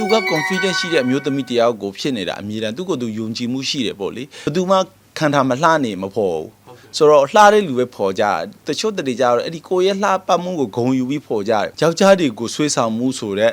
သူက confidence ရှိတဲ့အမျိုးသမီးတယောက်ကိုဖြစ်နေတာအမြဲတမ်းသူ့ကိုယ်သူယုံကြည်မှုရှိတယ်ပေါ့လေဘယ်သူမှခံထားမလှနေမဖို့ဘူးဆိုတော့လှတဲ့လူပဲဖော်ကြတယ်တချို့တတွေကြတော့အဲ့ဒီကိုယ့်ရဲ့လှပမှုကိုဂုံယူပြီးဖော်ကြတယ်ယောက်ျားတွေကိုဆွေးဆောင်မှုဆိုတဲ့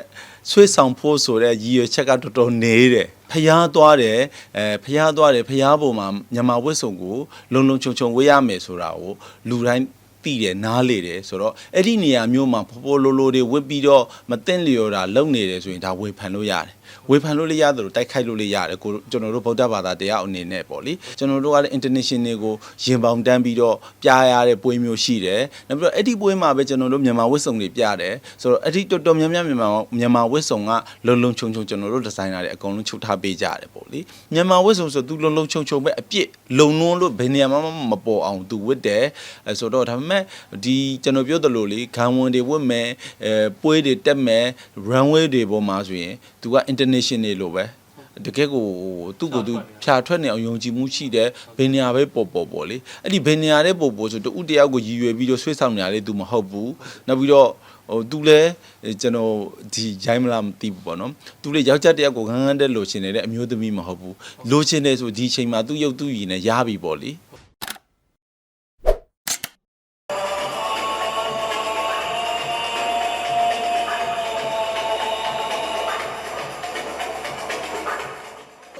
ဆွေးဆောင်ဖို့ဆိုတဲ့ရည်ရွယ်ချက်ကတော်တော်နေတယ်ဖျားသွားတယ်အဲဖျားသွားတယ်ဖျားပေါ်မှာမြန်မာဝတ်စုံကိုလုံလုံခြုံခြုံဝေးရမယ်ဆိုတာကိုလူတိုင်း သိတယ်နားလေတယ်ဆိုတော့အဲ့ဒီနေရာမျိုးမှာဖော်ဖော်လိုလိုတွေဝစ်ပြီးတော့မသိလျော်တာလုပ်နေတယ်ဆိုရင်ဒါဝေဖန်လို့ရတယ် ဝေဖန်လို့လည်းရတယ်လို့တိုက်ခိုက်လို့လည်းရတယ်ကိုကျွန်တော်တို့ဗုဒ္ဓဘာသာတရားအနေနဲ့ပေါ့လေကျွန်တော်တို့ကလည်း international ကိုရင်ပေါင်တန်းပြီးတော့ပြရတဲ့ပွဲမျိုးရှိတယ်နောက်ပြီးတော့အဲ့ဒီပွဲမှာပဲကျွန်တော်တို့မြန်မာဝတ်စုံတွေပြတယ်ဆိုတော့အဲ့ဒီတော်တော်များများမြန်မာမြန်မာဝတ်စုံကလုံလုံချုံချုံကျွန်တော်တို့ဒီဇိုင်နာတွေအကုန်လုံးချုပ်ထားပေးကြတယ်ပေါ့လေမြန်မာဝတ်စုံဆိုသူလုံလုံချုံချုံပဲအပြစ်လုံလွန်းလို့ဘယ်နေရာမှမပေါ်အောင်သူဝတ်တယ်အဲဆိုတော့ဒါပေမဲ့ဒီကျွန်တော်ပြောသလိုလေခံဝန်တွေဝတ်မယ်အဲပွဲတွေတက်မယ် runway တွေပေါ်မှာဆိုရင်သူက international လို့ပဲတကယ်ကိုသူ့ကိုသူဖြာထွက်နေအောင်ယုံကြည်မှုရှိတယ်ဘယ်နေရာပဲပေါ်ပေါ်ပေါ်လေအဲ့ဒီဘယ်နေရာတဲ့ပေါ်ပေါ်ဆိုတူတယောက်ကိုရည်ရွယ်ပြီးတော့ဆွေးဆောင်နေရလေသူမဟုတ်ဘူးနောက်ပြီးတော့ဟိုသူလဲကျွန်တော်ဒီရိုင်းမလားမသိဘူးပေါ့နော်သူလေယောက်ျားတယောက်ကိုငန်းငန်းတဲ့လိုချင်နေတဲ့အမျိုးသမီးမဟုတ်ဘူးလိုချင်တယ်ဆိုဒီအချိန်မှာသူ့ရုပ်သူ့ရည်နဲ့ရပြီပေါ့လေ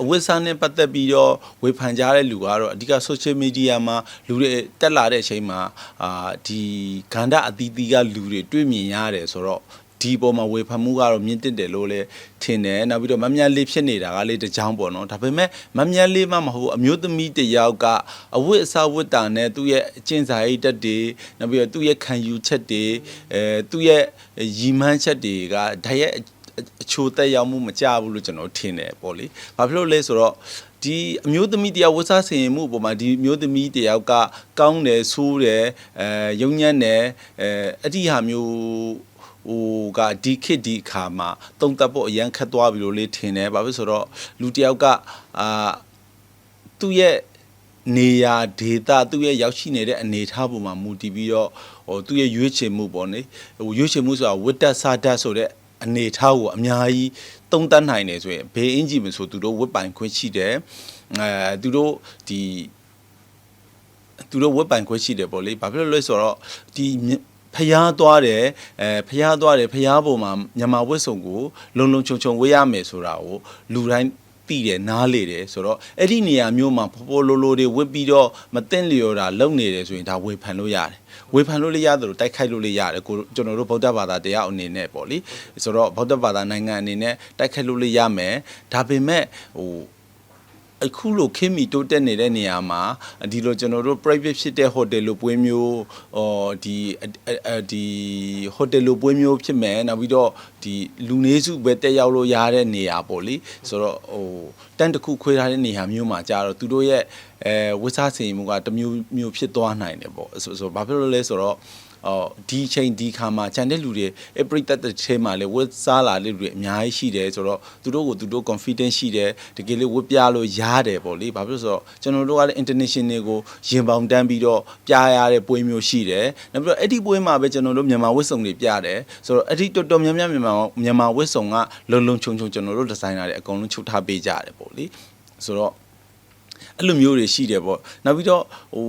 အဝတ်စားနဲ့ပတ်သက်ပြီးတော့ဝေဖန်ကြတဲ့လူကတော့အဓိက social media မှာလူတွေတက်လာတဲ့အချိန်မှာအာဒီခန္ဓာအသီးသီးကလူတွေတွေ့မြင်ရတယ်ဆိုတော့ဒီပေါ်မှာဝေဖန်မှုကတော့မြင့်တက်တယ်လို့လည်းထင်တယ်နောက်ပြီးတော့မမြတ်လေးဖြစ်နေတာကလေးတစ်ချောင်းပေါ့နော်ဒါပေမဲ့မမြတ်လေးမှမဟုတ်အမျိုးသမီးတစ်ယောက်ကအဝတ်အစားဝတ်တာနဲ့သူ့ရဲ့အကျင့်စာရိတ္တတွေနောက်ပြီးတော့သူ့ရဲ့ခံယူချက်တွေအဲသူ့ရဲ့ရည်မှန်းချက်တွေကဓာတ်ရဲ့ အချိုးသက်ရောက်မှုမကြဘူးလို့ကျွန်တော်ထင်တယ်ပေါ့လေ။ဘာဖြစ်လို့လဲဆိုတော့ဒီအမျိုးသမီးတယောက်ဝတ်စားဆင်ရင်မှုအပေါ်မှာဒီအမျိုးသမီးတယောက်ကကောင်းတယ်ဆိုးတယ်အဲယုံညံ့တယ်အဲအဲ့ဒီဟာမျိုးဟိုကဒီခေတ်ဒီအခါမှာတုံတက်ဖို့အရန်ခတ်သွားပြီလို့လေးထင်တယ်။ဘာဖြစ်ဆိုတော့လူတယောက်ကအာသူ့ရဲ့နေရာဒေတာသူ့ရဲ့ရောက်ရှိနေတဲ့အနေအထားပေါ်မှာမူတည်ပြီးတော့ဟိုသူ့ရဲ့ရွေးချယ်မှုပေါ့နေဟိုရွေးချယ်မှုဆိုတာဝတ္တဆာတတ်ဆိုတဲ့ အနေအထားကိုအများကြီးသုံးသပ်နိုင်တယ်ဆိုရင်ဘေးအင်ဂျီမဆိုသူတို့ဝတ်ပိုင်ခွင့်ရှိတယ်အဲသူတို့ဒီသူတို့ဝတ်ပိုင်ခွင့်ရှိတယ်ပေါ့လေဘာဖြစ်လို့လဲဆိုတော့ဒီဖျားသွားတယ်အဲဖျားသွားတယ်ဖျားပေါ်မှာမြန်မာဝတ်စုံကိုလုံလုံချုံချုံဝေးရမယ်ဆိုတာကိုလူတိုင်း သိတယ်နားလေတယ်ဆိုတော့အဲ့ဒီနေရာမျိုးမှာဖော်ဖော်လိုလိုတွေဝတ်ပြီးတော့မသိလျော်တာလုပ်နေတယ်ဆိုရင်ဒါဝေဖန်လို့ရတယ်ဝေဖန်လို့လည်းရတယ်လို့တိုက်ခိုက်လို့လည်းရတယ်ကိုကျွန်တော်တို့ဗုဒ္ဓဘာသာတရားအနေနဲ့ပေါ့လေဆိုတော့ဗုဒ္ဓဘာသာနိုင်ငံအနေနဲ့တိုက်ခိုက်လို့လည်းရမယ်ဒါပေမဲ့ဟို အခုလိုခင်းမီတိုးတက်နေတဲ့နေရာမှာဒီလိုကျွန်တော်တို့ private ဖြစ်တဲ့ hotel လိုပွဲမျိုးဟောဒီဒီ hotel လိုပွဲမျိုးဖြစ်မယ်နောက်ပြီးတော့ဒီလူနေစုပဲတက်ရောက်လို့ရတဲ့နေရာပေါ့လေဆိုတော့ဟိုတန်းတစ်ခုခွဲထားတဲ့နေရာမျိုးမှာကြာတော့သူတို့ရဲ့အဲဝတ်စားစင်မှုကတစ်မျိုးမျိုးဖြစ်သွားနိုင်တယ်ပေါ့ဆိုဆိုဘာဖြစ်လို့လဲဆိုတော့ အော်ဒီချိန်ဒီခါမှာခြံတဲ့လူတွေအပရိသတ်တဲ့ထဲမှာလေဝတ်စားလာတဲ့လူတွေအများကြီးရှိတယ်ဆိုတော့သူတို့ကိုသူတို့ confidence ရှိတယ်တကယ်လေးဝတ်ပြလို့ရတယ်ပေါ့လေဘာဖြစ်လို့ဆိုတော့ကျွန်တော်တို့ကလည်း international ကိုရင်ပေါင်တန်းပြီးတော့ပြရတဲ့ပွဲမျိုးရှိတယ်နောက်ပြီးတော့အဲ့ဒီပွဲမှာပဲကျွန်တော်တို့မြန်မာဝတ်စုံတွေပြတယ်ဆိုတော့အဲ့ဒီတော်တော်များများမြန်မာမြန်မာဝတ်စုံကလုံလုံခြုံခြုံကျွန်တော်တို့ဒီဇိုင်နာတွေအကုန်လုံးချုပ်ထားပေးကြတယ်ပေါ့လေဆိုတော့အဲ့လိုမျိုးတွေရှိတယ်ပေါ့နောက်ပြီးတော့ဟို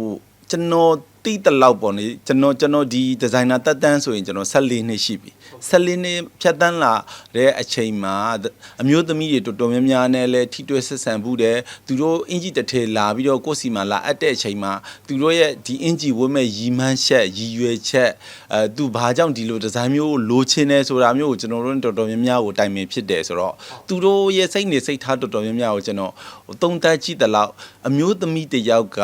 ကျွန်တော် တိတလောက်ပေါ့နေကျွန်တော်ကျွန်တော်ဒီဒီဇိုင်နာတက်တန်းဆိုရင်ကျွန်တော်14နှစ်ရှိပြီ14နှစ်ဖြတ်တန်းလာတဲ့အချိန်မှာအမျိုးသမီးတွေတော်တော်များများနဲ့လဲထိတွေ့ဆက်ဆံမှုတယ်သူတို့အင်ဂျီတစ်ထဲလာပြီးတော့ကိုယ့်စီမှာလာအပ်တဲ့အချိန်မှာသူတို့ရဲ့ဒီအင်ဂျီဝတ်မဲ့ရီမန်းချက်ရည်ရွယ်ချက်အဲသူဘာကြောင့်ဒီလိုဒီဇိုင်းမျိုးကိုလိုချင်တယ်ဆိုတာမျိုးကိုကျွန်တော်တို့တော်တော်များများကိုတိုင်ပင်ဖြစ်တယ်ဆိုတော့သူတို့ရဲ့စိတ်နေစိတ်ထားတော်တော်များများကိုကျွန်တော်သုံးသပ်ကြည့်တဲ့လောက်အမျိုးသမီးတစ်ယောက်က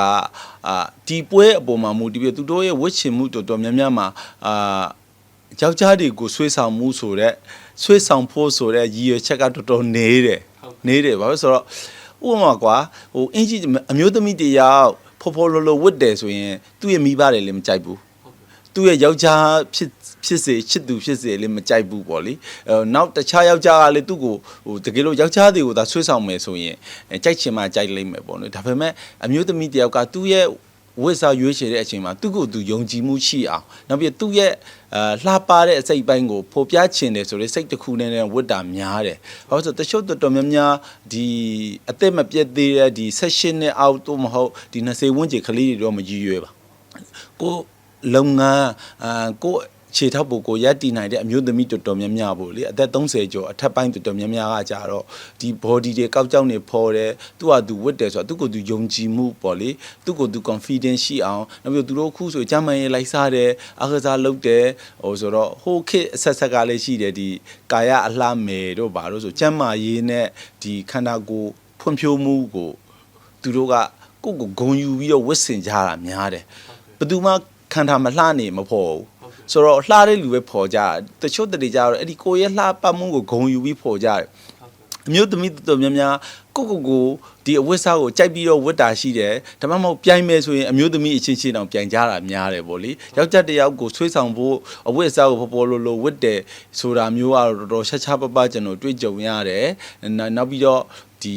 အာဒီပွဲအပေါ်မှာမူတည်ပြီးသူတို့ရဲ့ဝတ်ချင်မှုတော်တော်များများမှာအာယောက်ျားတွေကိုဆွေးဆောင်မှုဆိုတဲ့ဆွေးဆောင်ဖို့ဆိုတဲ့ရည်ရွယ်ချက်ကတော်တော်နေတယ်နေတယ်ဘာလို့ဆိုတော့ဥပမာကွာဟိုအင်ဂျီအမျိုးသမီးတယောက်ဖော်ဖော်လိုလိုဝတ်တယ်ဆိုရင်သူ့ရဲ့မိဘတွေလည်းမကြိုက်ဘူးသူ့ရဲ့ယောက်ျားဖြစ်ဖြစ်စေချစ်သူဖြစ်စေလည်းမကြိုက်ဘူးပေါ့လေအဲနောက်တခြားယောက်ျားကလည်းသူ့ကိုဟိုတကယ်လို့ယောက်ျားတွေကိုသာဆွေးဆောင်မယ်ဆိုရင်အဲကြိုက်ချင်မှကြိုက်လိမ့်မယ်ပေါ့နော်ဒါပေမဲ့အမျိုးသမီးတယောက်ကသူ့ရဲ့ ဝိစာရွေးချယ်တဲ့အချိန်မှာသူ့ကိုယ်သူယုံကြည်မှုရှိအောင်နောက်ပြီးသူ့ရဲ့အာလှပတဲ့အစိတ်ပိုင်းကိုဖော်ပြချင်တယ်ဆိုတဲ့စိတ်တစ်ခုနဲ့နဲ့ဝတ်တာများတယ်။ဘာလို့လဲဆိုတော့တချို့တော်တော်များများဒီအသက်မပြတ်သေးတဲ့ဒီ session နဲ့အောက်တော့မဟုတ်ဒီ20ဝန်းကျင်ကလေးတွေတော့မကြီးရွယ်ပါ။ကိုလုပ်ငန်းအာကို ခြေထောက်ပုတ်ကိုရက်တည်နိုင်တဲ့အမျိုးသမီးတော်တော်များများပေါ့လေအသက်30ကျော်အထက်ပိုင်းတော်တော်များများကကြတော့ဒီ body တွေကောက်ကြောက်နေဖော်တယ်သူကသူဝတ်တယ်ဆိုတော့သူကိုယ်သူယုံကြည်မှုပေါ့လေသူကိုယ်သူ confidence ရှိအောင်နောက်ပြီးသူတို့ခုဆိုဂျမန်ရေးလိုက်စားတယ်အခစားလုပ်တယ်ဟိုဆိုတော့ဟိုခေတ်အဆက်ဆက်ကလည်းရှိတယ်ဒီကာယအလှမယ်တို့ဘာလို့ဆိုဂျမန်ရေးနဲ့ဒီခန္ဓာကိုယ်ဖွံ့ဖြိုးမှုကိုသူတို့ကကိုယ့်ကိုဂုံယူပြီးတော့ဝတ်ဆင်ကြတာများတယ်ဘယ်သူမှခန္ဓာမလှနေမဖို့ဘူး ဆိုတော့လှတဲ့လူပဲဖော်ကြတယ်တချို့တတွေကြတော့အဲ့ဒီကိုယ့်ရဲ့လှပမှုကိုဂုံယူပြီးဖော်ကြတယ်အမျိုးသမီးတော်တော်များများကိုကိုကိုဒီအဝတ်စားကိုကြိုက်ပြီးတော့ဝတ်တာရှိတယ်ဒါမှမဟုတ်ပြိုင်မယ်ဆိုရင်အမျိုးသမီးအချင်းချင်းတောင်ပြိုင်ကြတာများတယ်ပေါ့လေယောက်ျားတစ်ယောက်ကိုဆွေးဆောင်ဖို့အဝတ်စားကိုပေါ်ပေါ်လိုလိုဝတ်တယ်ဆိုတာမျိုးကတော့တော်တော်ရှားရှားပပကျွန်တော်တွေ့ကြုံရတယ်နောက်နောက်ပြီးတော့ဒီ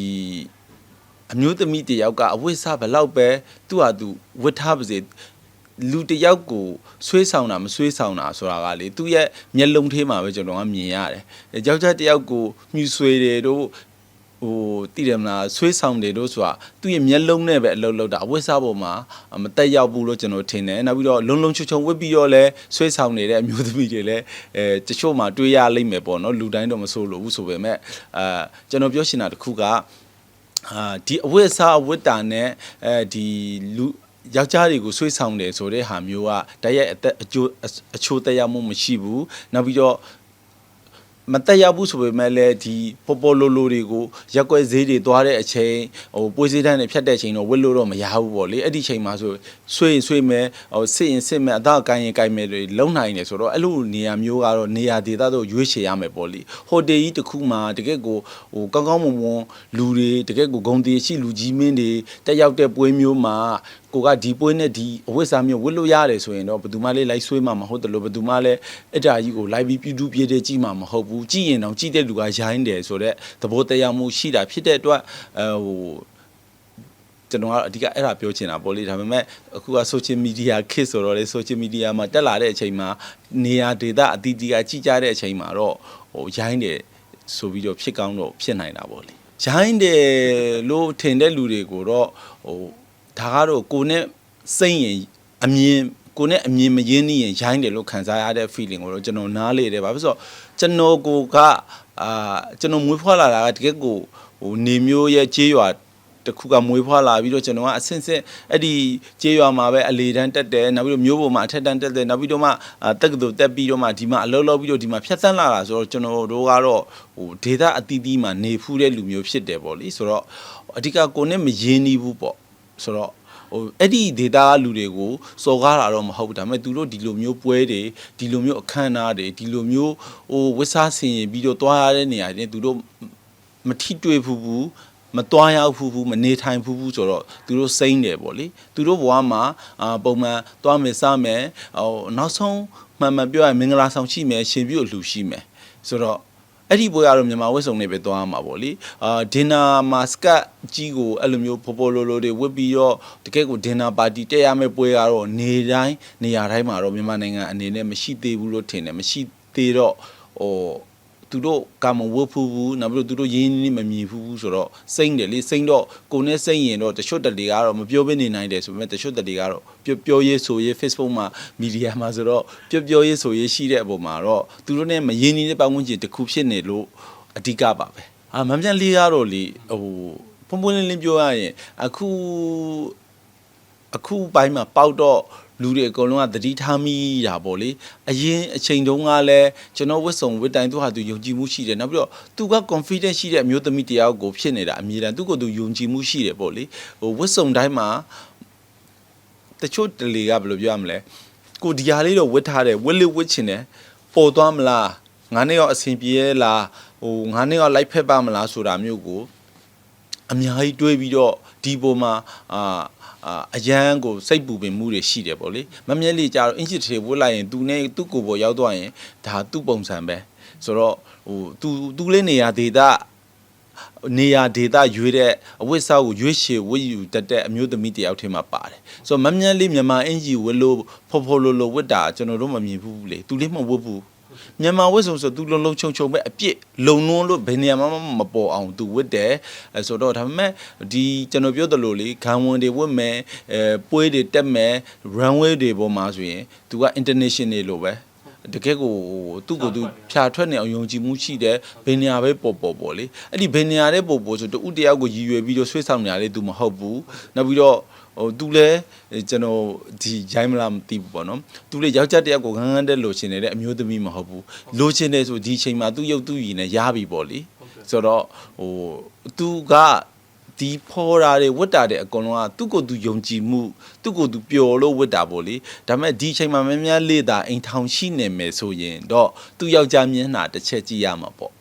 အမျိုးသမီးတစ်ယောက်ကအဝတ်စားဘယ်လောက်ပဲသူ့ဟာသူဝတ်ထားပါစေ လူတစ်ယောက်ကိုဆွေးဆောင်တာမဆွေးဆောင်တာဆိုတာကလေသူ့ရဲ့မျက်လုံးထဲမှာပဲကျွန်တော်ကမြင်ရတယ်။ယောက်ျားတစ်ယောက်ကိုမြှူဆွေတယ်တို့ဟိုတည်တယ်မလားဆွေးဆောင်တယ်တို့ဆိုတာသူ့ရဲ့မျက်လုံးနဲ့ပဲအလုပ်လုပ်တာအဝတ်စားပေါ်မှာမတက်ရောက်ဘူးလို့ကျွန်တော်ထင်တယ်။နောက်ပြီးတော့လုံလုံချုံချုံဝတ်ပြီးတော့လဲဆွေးဆောင်နေတဲ့အမျိုးသမီးတွေလည်းအဲတချို့မှတွေးရလိမ့်မယ်ပေါ့နော်လူတိုင်းတော့မဆိုလို့ဘူးဆိုပေမဲ့အာကျွန်တော်ပြောချင်တာတစ်ခုကအာဒီအဝတ်အစားအဝတ်တာနဲ့အဲဒီလူ ယောက်ျားတွေကိုဆွေးဆောင်တယ်ဆိုတဲ့ဟာမျိုးကတရက်အသက်အကျိုးအချိုးတက်ရောက်မှုမရှိဘူးနောက်ပြီးတော့မတက်ရောက်ဘူးဆိုပေမဲ့လည်းဒီပေါ်ပေါ်လိုလိုတွေကိုရက်ွက်ဈေးတွေသွားတဲ့အချိန်ဟိုပွေးစည်းတန်းတွေဖြတ်တဲ့အချိန်တော့ဝစ်လို့တော့မရဘူးပေါ့လေအဲ့ဒီချိန်မှာဆိုဆွေးရင်ဆွေးမယ်ဟိုစစ်ရင်စစ်မယ်အသားကိုင်းရင်ကိုင်းမယ်တွေလုံနိုင်တယ်ဆိုတော့အဲ့လိုနေရာမျိုးကတော့နေရာဒေသတို့ရွေးချယ်ရမယ်ပေါ့လေဟိုတယ်ကြီးတစ်ခုမှာတကယ့်ကိုဟိုကောင်းကောင်းမွန်မွန်လူတွေတကယ့်ကိုဂုံတီရှိလူကြီးမင်းတွေတက်ရောက်တဲ့ပွဲမျိုးမှာ ကိုကဒီပွဲနဲ့ဒီအဝတ်စားမျိုးဝတ်လို့ရတယ်ဆိုရင်တော့ဘယ်သူမှလည်းလိုက်ဆွေးမှာမဟုတ်တယ်လို့ဘယ်သူမှလည်းအဲ့ဒါကြီးကိုလိုက်ပြီးပြူးတူးပြေးတဲ့ကြည့်မှာမဟုတ်ဘူးကြည့်ရင်တော့ကြည့်တဲ့လူကရိုင်းတယ်ဆိုတော့သဘောတရားမှုရှိတာဖြစ်တဲ့အတွက်အဲဟိုကျွန်တော်ကအဓိကအဲ့ဒါပြောချင်တာပေါ့လေဒါပေမဲ့အခုက social media ခေတ်ဆိုတော့လေ social media မှာတက်လာတဲ့အချိန်မှာနေရာဒေသအသီးသီးကကြည့်ကြတဲ့အချိန်မှာတော့ဟိုရိုင်းတယ်ဆိုပြီးတော့ဖြစ်ကောင်းတော့ဖြစ်နိုင်တာပေါ့လေရိုင်းတယ်လို့ထင်တဲ့လူတွေကိုတော့ဟို ဒါကတော့ကိုနဲ့စိတ်ရင်အမြင်ကိုနဲ့အမြင်မရင်းနှီးရင်ရိုင်းတယ်လို့ခံစားရတဲ့ feeling ကိုတော့ကျွန်တော်နားလေတယ်ဘာဖြစ်လို့ဆိုတော့ကျွန်တော်ကိုကအာကျွန်တော်မွေးဖွားလာတာကတကယ်ကိုဟိုနေမျိုးရဲ့ကြေးရွာတခုကမွေးဖွားလာပြီးတော့ကျွန်တော်ကအဆင့်ဆင့်အဲ့ဒီကျေးရွာမှာပဲအလေတန်းတက်တယ်နောက်ပြီးတော့မျိုးပေါ်မှာအထက်တန်းတက်တယ်နောက်ပြီးတော့မှအာတက္ကသိုလ်တက်ပြီးတော့မှဒီမှာအလုပ်လုပ်ပြီးတော့ဒီမှာဖြတ်သန်းလာတာဆိုတော့ကျွန်တော်တို့ကတော့ဟိုဒေတာအသီးသီးမှာနေဖူးတဲ့လူမျိုးဖြစ်တယ်ပေါ့လေဆိုတော့အဓိကကိုနဲ့မရင်းနှီးဘူးပေါ့ ဆိုတော့ဟိုအဲ့ဒီဒေတာကလူတွေကိုစော်ကားတာတော့မဟုတ်ဘူးဒါပေမဲ့သူတို့ဒီလိုမျိုးပွဲတွေဒီလိုမျိုးအခမ်းအနားတွေဒီလိုမျိုးဟိုဝစ်စားဆင်ရင်ပြီးတော့တွားရတဲ့နေရာတွေသူတို့မထိတွေ့ဘူးဘူးမတွားရောက်ဘူးဘူးမနေထိုင်ဘူးဘူးဆိုတော့သူတို့စိမ့်တယ်ပေါ့လေသူတို့ဘဝမှာအာပုံမှန်တွားမယ်စားမယ်ဟိုနောက်ဆုံးမှန်မှန်ပြောရရင်မင်္ဂလာဆောင်ရှိမယ်ရှင်ပြုတ်လူရှိမယ်ဆိုတော့ အဲ့ဒီပွဲကတော့မြန်မာဝက်စုံနေပဲသွားမှာပေါ့လေအာဒင်နာမှာစကတ်ကြီးကိုအဲ့လိုမျိုးပေါ်ပေါ်လိုလိုတွေဝတ်ပြီးတော့တကယ်ကိုဒင်နာပါတီတက်ရမယ့်ပွဲကတော့နေတိုင်းနေရာတိုင်းမှာတော့မြန်မာနိုင်ငံအနေနဲ့မရှိသေးဘူးလို့ထင်တယ်မရှိသေးတော့ဟို သူတို့ကမဝတ်ဖူးဘူးနောက်ပြီးတော့သူတို့ရင်းနှီးမမြင်ဖူးဘူးဆိုတော့စိမ့်တယ်လေစိမ့်တော့ကိုနဲ့စိမ့်ရင်တော့တချို့တလေကတော့မပြောဘဲနေနိုင်တယ်ဆိုပေမဲ့တချို့တလေကတော့ပြောပြောရေးဆိုရေး Facebook မှာမီဒီယာမှာဆိုတော့ပြောပြောရေးဆိုရေးရှိတဲ့အပေါ်မှာတော့သူတို့နဲ့မရင်းနှီးတဲ့ပတ်ဝန်းကျင်တစ်ခုဖြစ်နေလို့အဓိကပါပဲအာမမ်ပြန်လေးကတော့လေဟိုပုံပွင့်လင်းလင်းပြောရရင်အခု အခုပိုင်းမှာပေါက်တော့လူတွေအကုန်လုံးကသတိထားမိတာပေါ့လေအရင်အချိန်တုန်းကလည်းကျွန်တော်ဝတ်စုံဝတ်တိုင်းသူဟာသူယုံကြည်မှုရှိတယ်နောက်ပြီးတော့သူက confidence ရှိတဲ့အမျိုးသမီးတရားကိုဖြစ်နေတာအမြဲတမ်းသူကသူယုံကြည်မှုရှိတယ်ပေါ့လေဟိုဝတ်စုံတိုင်းမှာတချို့တလေကဘယ်လိုပြောရမလဲကိုဒီဟာလေးတော့ဝတ်ထားတယ်ဝတ်လေးဝတ်ချင်တယ်ပေါ်သွားမလားငါနဲ့ရောအဆင်ပြေရဲ့လားဟိုငါနဲ့ရောလိုက်ဖက်ပါမလားဆိုတာမျိုးကိုအများကြီးတွေးပြီးတော့ဒီပုံမှာအာ အာအရန်ကိုစိတ်ပူပင်မှုတွေရှိတယ်ပေါ့လေမမျက်လေးကြတော့အင်ချစ်တွေဝတ်လိုက်ရင်သူနဲ့သူ့ကိုယ်ပေါ်ရောက်သွားရင်ဒါသူ့ပုံစံပဲဆိုတော့ဟိုသူသူလေးနေရာဒေတာနေရာဒေသရွေးတဲ့အဝတ်စားကိုရွေးရှည်ဝတ်ယူတတ်တဲ့အမျိုးသမီးတစ်ယောက်ထဲမှာပါတယ်ဆိုတော့မမြတ်လေးမြန်မာအင်ဂျီဝတ်လို့ဖော်ဖော်လို့လို့ဝတ်တာကျွန်တော်တို့မမြင်ဘူးလေသူလေးမဝတ်ဘူး မြန်မာဝတ်စုံဆိုသူလုံးလုံးချုံချုံပဲအပြစ်လုံလွန်းလို့ဘယ်နေရာမှမပေါ်အောင်သူဝတ်တယ်အဲဆိုတော့ဒါပေမဲ့ဒီကျွန်တော်ပြောသလိုလေခံဝန်တွေဝတ်မယ်အဲပွဲတွေတက်မယ် runway တွေပေါ်မှာဆိုရင်သူက international လို့ပဲတကယ်ကိုသူ့ကိုယ်သူဖြာထွက်နေအောင်ယုံကြည်မှုရှိတယ်ဘယ်နေရာပဲပေါ်ပေါ်ပေါ်လေအဲ့ဒီဘယ်နေရာတဲ့ပေါ်ပေါ်ဆိုတူတယောက်ကိုရည်ရွယ်ပြီးတော့ဆွေးဆောင်နေရလေသူမဟုတ်ဘူးနောက်ပြီးတော့ ဟိုသူလည်းကျွန်တော်ဒီရိုင်းမလားမသိဘူးပေါ့နော်သူလည်းယောက်ျားတယောက်ကိုငန်းငန်းတဲ့လိုချင်နေတဲ့အမျိုးသမီးမဟုတ်ဘူးလိုချင်တယ်ဆိုဒီအချိန်မှာသူ့ရုပ်သူ့ရည်နဲ့ရပြီပေါ့လေဆိုတော့ဟိုသူကဒီဖော်တာတွေဝတ်တာတွေအကုန်လုံးကသူ့ကိုယ်သူယုံကြည်မှုသူ့ကိုယ်သူပျော်လို့ဝတ်တာပေါ့လေဒါပေမဲ့ဒီအချိန်မှာမင်းများလေးတာအိမ်ထောင်ရှိနေမယ်ဆိုရင်တော့သူ့ယောက်ျားမျက်နှာတစ်ချက်ကြည့်ရမှာပေါ့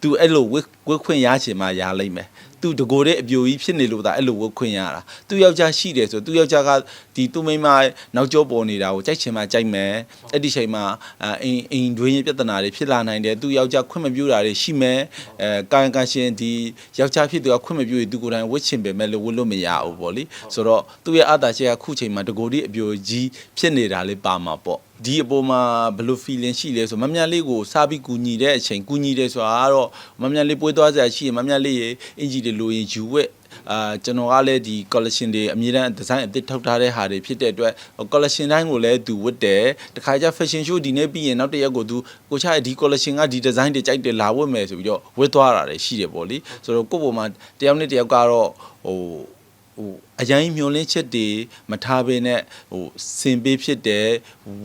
သူအဲ့လိုဝတ်ဝတ်ခွင့်ရချင်မှရလိမ့်မယ် သူတကိုယ်တဲ့အပြိုကြီးဖြစ်နေလို့ဒါအဲ့လိုဝတ်ခွင့်ရတာသူ့ယောက်ျားရှိတယ်ဆိုသူ့ယောက်ျားက ဒီသူ့မိန်းမနောက်ကျောပေါ်နေတာကိုကြိုက်ချင်မှကြိုက်မယ်အဲ့ဒီချိန်မှာအာအိမ်အိမ်တွင်းပြဿနာတွေဖြစ်လာနိုင်တယ်သူ့ယောက်ျားခွင့်မပြုတာတွေရှိမယ်အဲကာယကံရှင်ဒီယောက်ျားဖြစ်သူကခွင့်မပြုရင်သူကိုယ်တိုင်ဝတ်ချင်ပေမဲ့လို့ဝတ်လို့မရဘူးပေါ့လေဆိုတော့သူ့ရဲ့အသာချက်ကခုချိန်မှာတကိုယ်ဒီအပြိုကြီးဖြစ်နေတာလေးပါမှာပေါ့ဒီအပေါ်မှာဘယ်လို feeling ရှိလဲဆိုမမြလေးကိုစားပြီးကူညီတဲ့အချိန်ကူညီတယ်ဆိုတာကတော့မမြလေးပွဲသွားစရာရှိရင်မမြလေးရေအင်ဂျီတွေလိုရင်ယူဝက် အာကျွန်တော်ကလည်းဒီ collection တွေအမြဲတမ်း design အသစ်ထုတ်ထားတဲ့ဟာတွေဖြစ်တဲ့အတွက် collection တိုင်းကိုလည်းသူဝတ်တယ်တခါကျ fashion show ဒီနေ့ပြီးရင်နောက်တစ်ရက်ကိုသူကိုချရဲ့ဒီ collection ကဒီ design တွေကြိုက်တယ်လာဝတ်မယ်ဆိုပြီးတော့ဝတ်သွားတာတွေရှိတယ်ပေါ့လေဆိုတော့ကိုယ့်ပုံမှာတယောက်နဲ့တယောက်ကတော့ဟိုဟိုအရင်မျောလင်းချက်တွေမထားဘဲနဲ့ဟိုစင်ပေးဖြစ်တယ်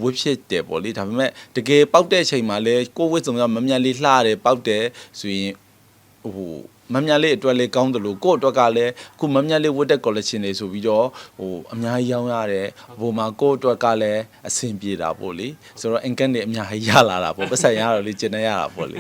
ဝတ်ဖြစ်တယ်ပေါ့လေဒါပေမဲ့တကယ်ပောက်တဲ့အချိန်မှာလဲကိုယ့်ဝတ်စုံကမမြတ်လေးလှတယ်ပောက်တယ်ဆိုရင်ဟို မမြတ်လေးအတွက်လေးကောင်းတယ်လို့ကိုယ့်အတွက်ကလည်းခုမမြတ်လေးဝတ်တဲ့ collection တွေဆိုပြီးတော့ဟိုအများကြီးရောင်းရတယ်ဟိုမှာကိုယ့်အတွက်ကလည်းအဆင်ပြေတာပေါ့လေဆိုတော့ income တွေအများကြီးရလာတာပေါ့ပတ်စံရတော့လေကျင်နေရတာပေါ့လေ